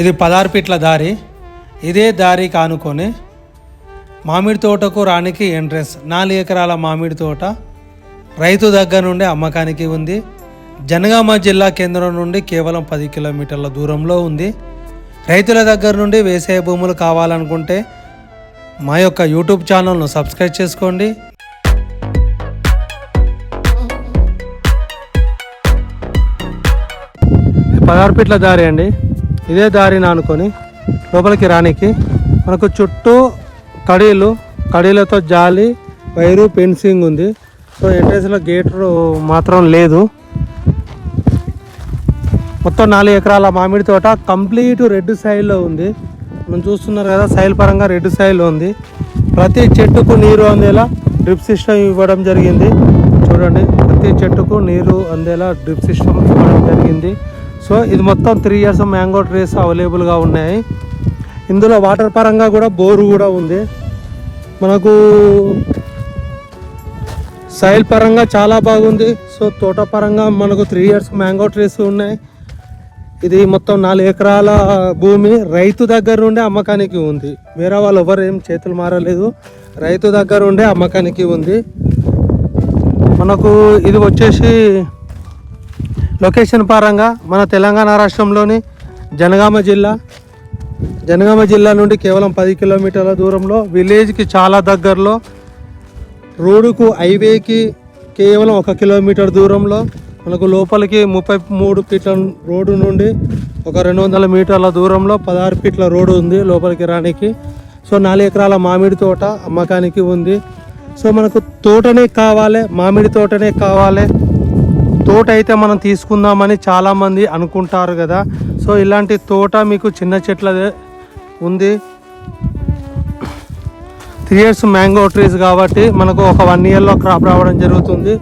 ఇది పదార్పిట్ల దారి. ఇదే దారి కానుకొని మామిడి తోటకు రానికి ఎంట్రెన్స్. నాలుగు ఎకరాల మామిడి తోట రైతు దగ్గర నుండి అమ్మకానికి ఉంది. జనగామ జిల్లా కేంద్రం నుండి కేవలం పది కిలోమీటర్ల దూరంలో ఉంది. రైతుల దగ్గర నుండి వ్యవసాయ భూములు కావాలనుకుంటే మా యొక్క యూట్యూబ్ ఛానల్ను సబ్స్క్రైబ్ చేసుకోండి. పదార్పిట్ల దారి అండి. ఇదే దారిని అనుకొని లోపలికి రానికి మనకు చుట్టూ కడీలు కడీలతో జాలి వైరు పెన్సింగ్ ఉంది. సో ఎంట్రెన్స్లో గేట్ మాత్రం లేదు. మొత్తం నాలుగు ఎకరాల మామిడి తోట కంప్లీట్ రెడ్ సైడ్లో ఉంది. మనం చూస్తున్నారు కదా సైల్ పరంగా రెడ్ సైడ్లో ఉంది. ప్రతి చెట్టుకు నీరు అందేలా డ్రిప్ సిస్టమ్ ఇవ్వడం జరిగింది. చూడండి ప్రతి చెట్టుకు నీరు అందేలా డ్రిప్ సిస్టమ్ ఇవ్వడం జరిగింది. సో ఇది మొత్తం త్రీ ఇయర్స్ మ్యాంగో ట్రీస్ అవైలబుల్గా ఉన్నాయి. ఇందులో వాటర్ పరంగా కూడా బోరు కూడా ఉంది. మనకు సైల్ పరంగా చాలా బాగుంది. సో తోట పరంగా మనకు త్రీ ఇయర్స్ మ్యాంగో ట్రీస్ ఉన్నాయి. ఇది మొత్తం నాలుగు ఎకరాల భూమి. రైతు దగ్గర నుండే అమ్మకానికి ఉంది. వేరే వాళ్ళు ఎవరు ఏం చేతులు మారలేదు. రైతు దగ్గర ఉండే అమ్మకానికి ఉంది. మనకు ఇది వచ్చేసి లొకేషన్ పరంగా మన తెలంగాణ రాష్ట్రంలోని జనగామ జిల్లా జనగామ జిల్లా నుండి కేవలం పది కిలోమీటర్ల దూరంలో విలేజ్కి చాలా దగ్గరలో రోడ్డుకు హైవేకి కేవలం ఒక కిలోమీటర్ దూరంలో మనకు లోపలికి ముప్పై మూడు ఫీట్ల రోడ్డు నుండి ఒక రెండు వందల మీటర్ల దూరంలో పదహారు ఫీట్ల రోడ్డు ఉంది లోపలికి రానికి. సో నాలుగు ఎకరాల మామిడి తోట అమ్మకానికి ఉంది. సో మనకు తోటనే కావాలి మామిడి తోటనే కావాలి. తోట అయితే మనం తీసుకుందామని చాలామంది అనుకుంటారు కదా. సో ఇలాంటి తోట మీకు చిన్న చెట్లదే ఉంది. త్రీ ఇయర్స్ మ్యాంగో ట్రీస్ కాబట్టి మనకు ఒక వన్ ఇయర్లో క్రాప్ రావడం జరుగుతుంది.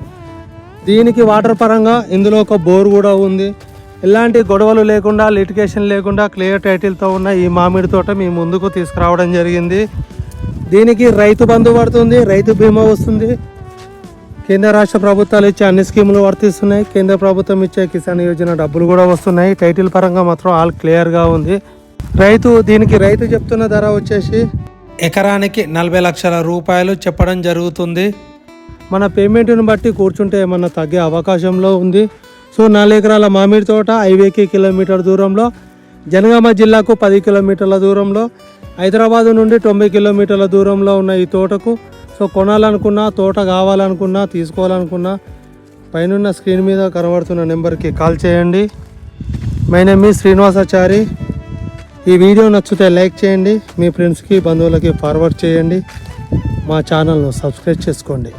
దీనికి వాటర్ పరంగా ఇందులో ఒక బోర్ కూడా ఉంది. ఎలాంటి గొడవలు లేకుండా లిటికేషన్ లేకుండా క్లియర్ టైటిల్తో ఉన్న ఈ మామిడి తోట మీ ముందుకు తీసుకురావడం జరిగింది. దీనికి రైతు బంధు పడుతుంది రైతు బీమా వస్తుంది. కేంద్ర రాష్ట్ర ప్రభుత్వాలు ఇచ్చే అన్ని స్కీములు వర్తిస్తున్నాయి. కేంద్ర ప్రభుత్వం ఇచ్చే కిసాన్ యోజన డబ్బులు కూడా వస్తున్నాయి. టైటిల్ పరంగా మాత్రం ఆల్ క్లియర్గా ఉంది. రైతు దీనికి రైతు చెప్తున్న ధర వచ్చేసి ఎకరానికి నలభై లక్షల రూపాయలు చెప్పడం జరుగుతుంది. మన పేమెంట్ని బట్టి కూర్చుంటే ఏమన్నా తగ్గే అవకాశంలో ఉంది. సో నాలుగు ఎకరాల మామిడి తోట హైవేకి కిలోమీటర్ దూరంలో జనగామ జిల్లాకు పది కిలోమీటర్ల దూరంలో హైదరాబాద్ నుండి తొంభై కిలోమీటర్ల దూరంలో ఉన్న ఈ తోటకు సో కొనాలనుకున్నా తోట కావాలనుకున్నా తీసుకోవాలనుకున్నా పైన స్క్రీన్ మీద కనబడుతున్న నెంబర్కి కాల్ చేయండి. మై నేమ్ మీ శ్రీనివాసాచారి. ఈ వీడియో నచ్చితే లైక్ చేయండి. మీ ఫ్రెండ్స్కి బంధువులకి ఫార్వర్డ్ చేయండి. మా ఛానల్ను సబ్స్క్రైబ్ చేసుకోండి.